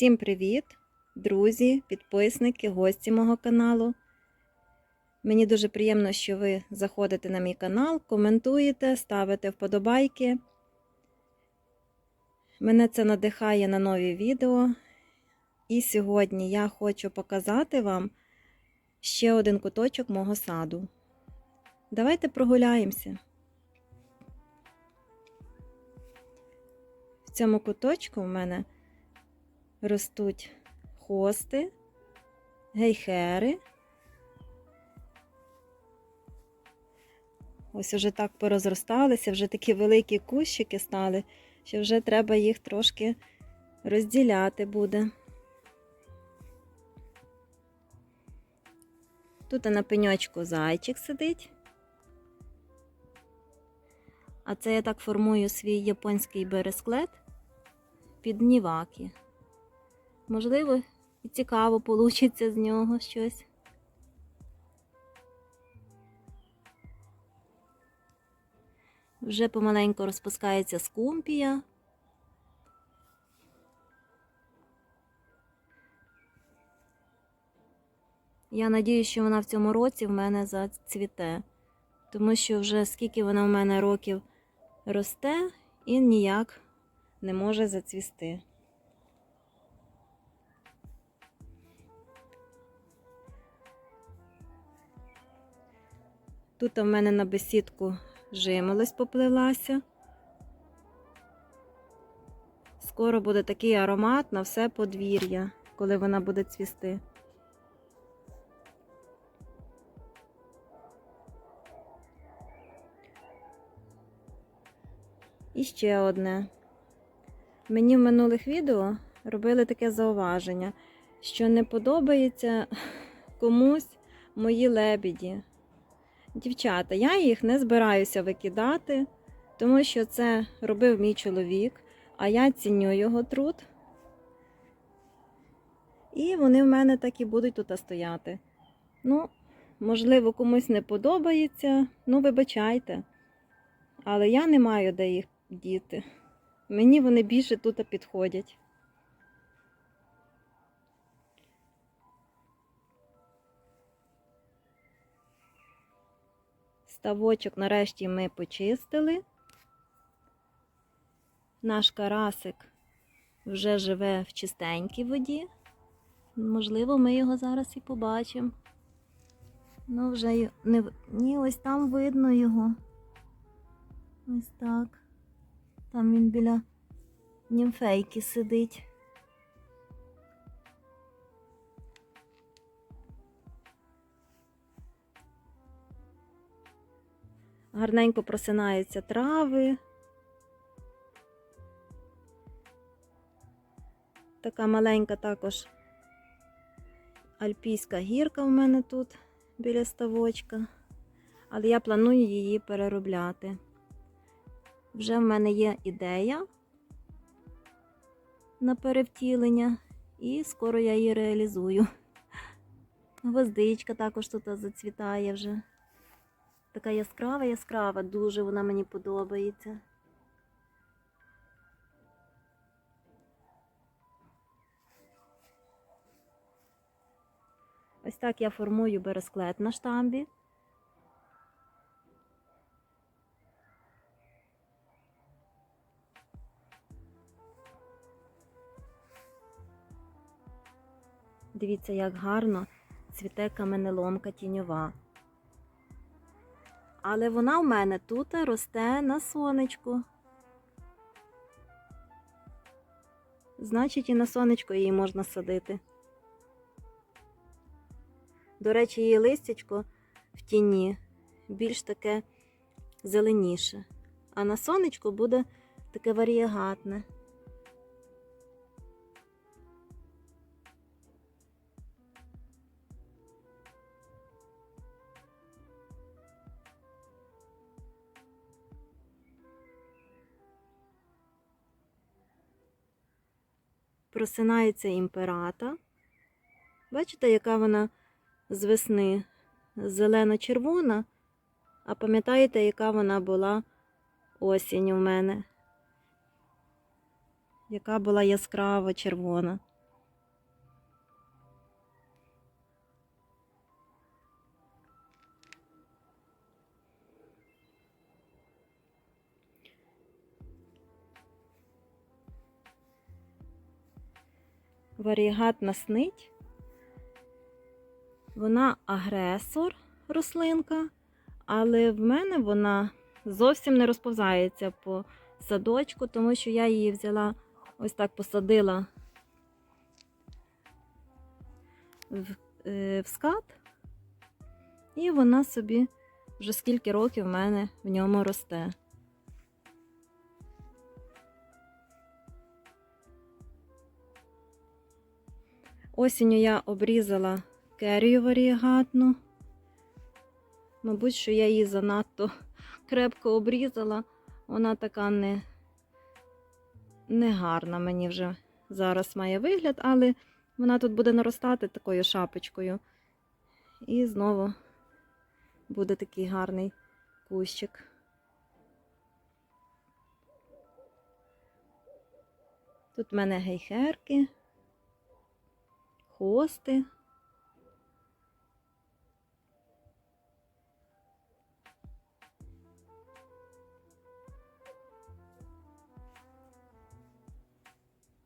Всім привіт, друзі, підписники, гості мого каналу. Мені дуже приємно, що ви заходите на мій канал, коментуєте, ставите вподобайки. Мене це надихає на нові відео. І сьогодні я хочу показати вам ще один куточок мого саду. Давайте прогуляємося. В цьому куточку в мене ростуть хости, гейхери. Ось уже так порозросталися, вже такі великі кущики стали, що вже треба їх трошки розділяти буде. Тут на пеньочку зайчик сидить. А це я так формую свій японський бересклет під ніваки. Можливо, і цікаво получиться з нього щось. Вже помаленьку розпускається скумпія. Я надію, що вона в цьому році в мене зацвіте, тому що вже скільки вона в мене років росте і ніяк не може зацвісти. Тут у мене на бесідку жимолость поплилася. Скоро буде такий аромат на все подвір'я, коли вона буде цвісти. І ще одне. Мені в минулих відео робили таке зауваження, що не подобається комусь мої лебіді. Дівчата, я їх не збираюся викидати, тому що це робив мій чоловік, а я ціню його труд. І вони в мене так і будуть тут стояти. Ну, можливо, комусь не подобається, ну, вибачайте. Але я не маю де їх діти. Мені вони більше тут підходять. Ставочок нарешті ми почистили. Наш карасик вже живе в чистенькій воді. Можливо, ми його зараз і побачимо. Ну, вже не ні, ось там видно його. Ось так. Там він біля німфейки сидить. Гарненько просинаються трави. Така маленька також альпійська гірка в мене тут біля ставочка. Але я планую її переробляти. Вже в мене є ідея на перевтілення, і скоро я її реалізую. Гвоздичка також тут зацвітає вже. Така яскрава, яскрава, дуже вона мені подобається. Ось так я формую бересклет на штамбі. Дивіться, як гарно цвіте каменеломка тіньова. Але вона в мене тут росте на сонечку. Значить, і на сонечко її можна садити. До речі, її листячко в тіні більш таке зеленіше. А на сонечку буде таке варієгатне. Просинається імперата. Бачите, яка вона з весни зелено-червона, а пам'ятаєте, яка вона була осінь у мене? Яка була яскраво червона. Варігатна снить. Вона агресор рослинка, але в мене вона зовсім не розповзається по садочку, тому що я її взяла, ось так посадила в, е, в скат, і вона собі вже скільки років в мене в ньому росте. Осінню я обрізала керію варігатну. Мабуть, що я її занадто крепко обрізала. Вона така не, не гарна мені вже зараз має вигляд, але вона тут буде наростати такою шапочкою. І знову буде такий гарний кущик. Тут в мене гейхерки, хости.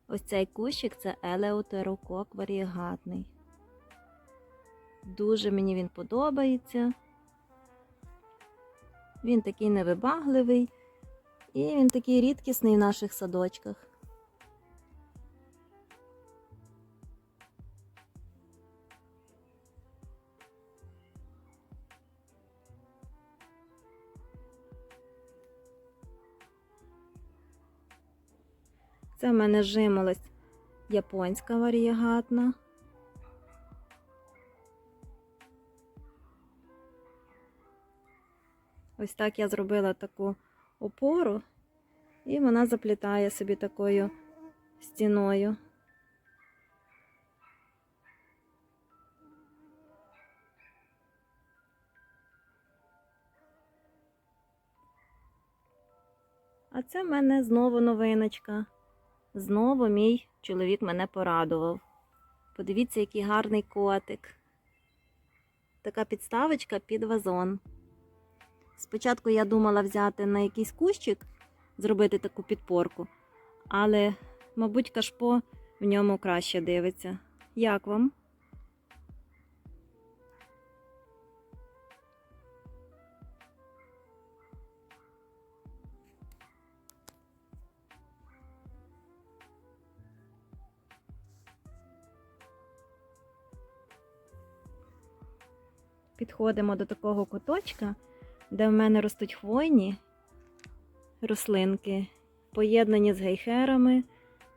Ось цей кущик це елеутерокок варігатний. Дуже мені він подобається. Він такий невибагливий і він такий рідкісний в наших садочках. Це в мене жимолость японська варієгатна. Ось так я зробила таку опору, і вона заплітає собі такою стіною. А це в мене знову новиночка. Знову мій чоловік мене порадував. Подивіться, який гарний котик. Така підставочка під вазон. Спочатку я думала взяти на якийсь кущик, зробити таку підпорку, але, мабуть, кашпо в ньому краще дивиться. Як вам? Підходимо до такого куточка, де в мене ростуть хвойні рослинки, поєднані з гейхерами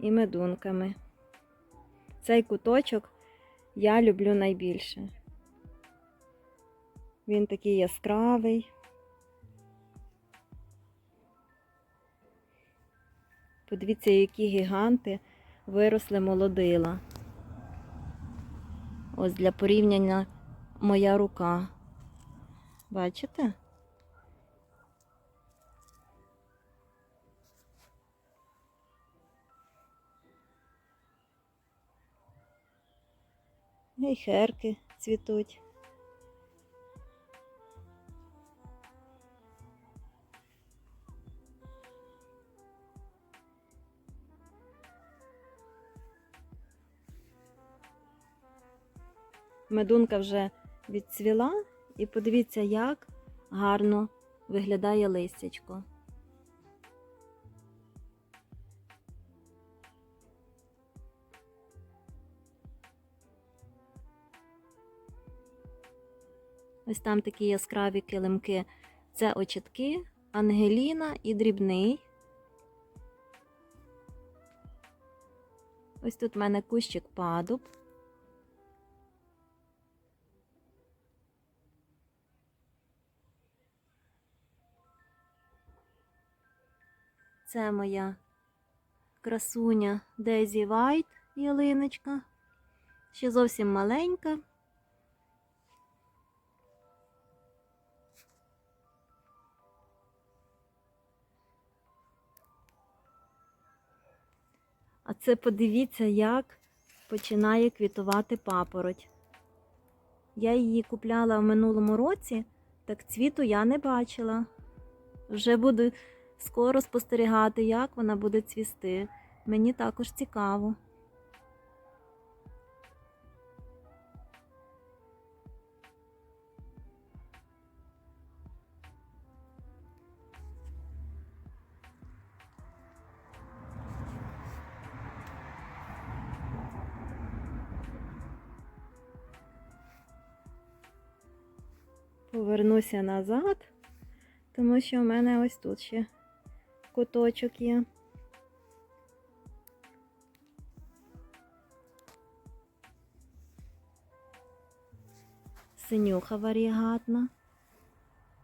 і медунками. Цей куточок я люблю найбільше. Він такий яскравий. Подивіться, які гіганти виросли молодила. Ось для порівняння моя рука. Бачите? Гейхерки цвітуть. Медунка вже відцвіла, і подивіться, як гарно виглядає листячко. Ось там такі яскраві килимки. Це очітки, Ангеліна і дрібний. Ось тут в мене кущик падуб. Це моя красуня Дезі Вайт ялиночка. Ще зовсім маленька. А це подивіться, як починає квітувати папороть. Я її купляла в минулому році, так цвіту я не бачила. Вже буду скоро спостерігати, як вона буде цвісти. Мені також цікаво. Повернуся назад, тому що в мене ось тут ще куточок є. Синюха варігатна.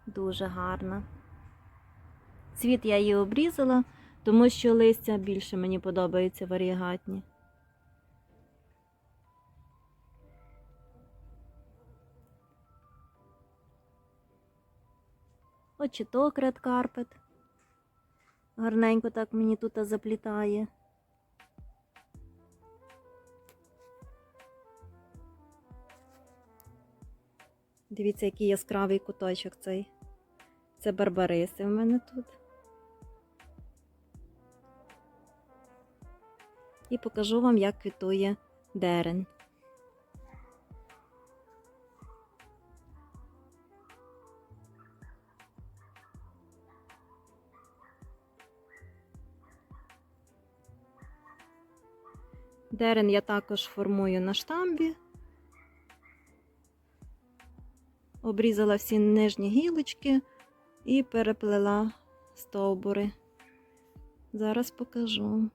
Дуже гарна. Цвіт я її обрізала, тому що листя більше мені подобається варігатні. Очіток Red Carpet. Гарненько так мені тут заплітає. Дивіться, який яскравий куточок цей. Це барбариси в мене тут. І покажу вам, як квітує дерен. Дерен я також формую на штамбі. Обрізала всі нижні гілочки і переплела стовбури. Зараз покажу.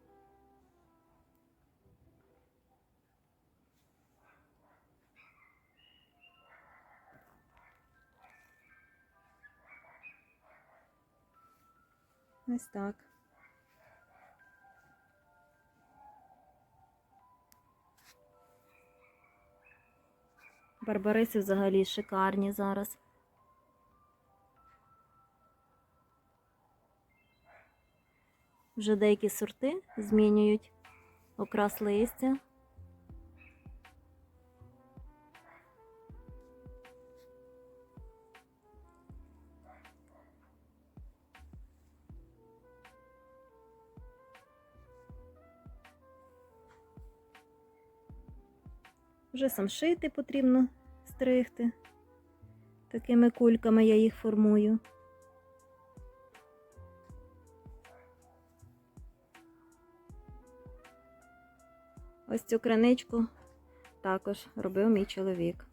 Ось так. Барбариси взагалі шикарні зараз. Вже деякі сорти змінюють окрас листя. Вже самшити потрібно стригти. Такими кульками я їх формую. Ось цю криничку також робив мій чоловік.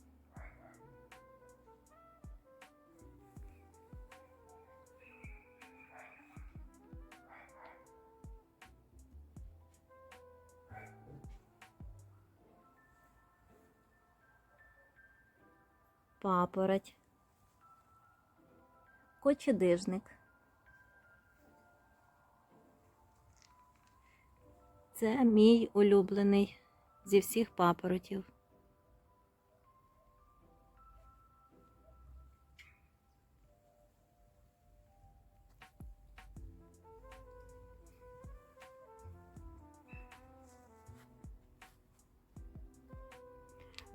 Папороть. Кочедижник. Це мій улюблений зі всіх папоротів.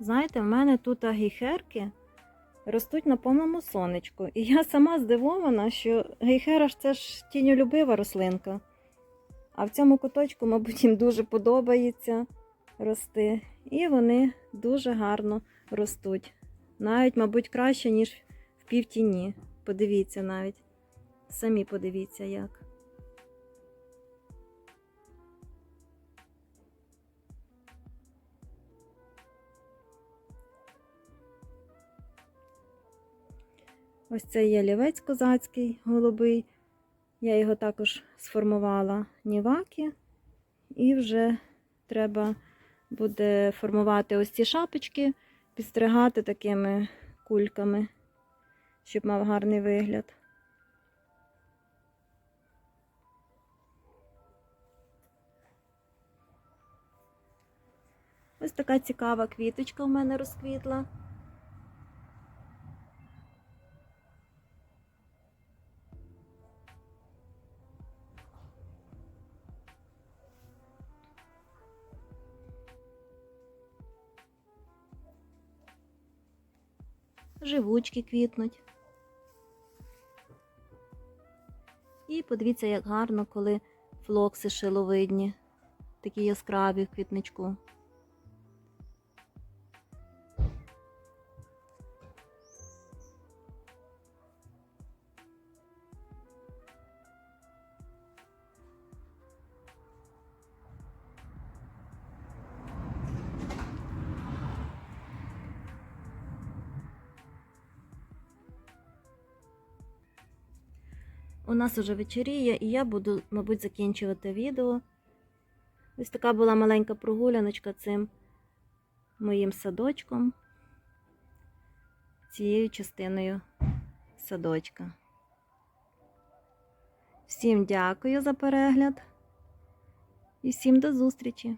Знаєте, в мене тут гейхерки ростуть на повному сонечку. І я сама здивована, що гейхера ж це ж тіньолюбива рослинка. А в цьому куточку, мабуть, їм дуже подобається рости. І вони дуже гарно ростуть. Навіть, мабуть, краще, ніж в півтіні. Подивіться навіть. Самі подивіться як. Ось це є лівець козацький голубий. Я його також сформувала ніваки, і вже треба буде формувати ось ці шапочки, підстригати такими кульками, щоб мав гарний вигляд. Ось така цікава квіточка в мене розквітла. Живучки квітнуть. І подивіться, як гарно, коли флокси шиловидні, такі яскраві в квітничку. У нас уже вечеріє, і я буду, мабуть, закінчувати відео. Ось така була маленька прогуляночка цим моїм садочком, цією частиною садочка. Всім дякую за перегляд і всім до зустрічі!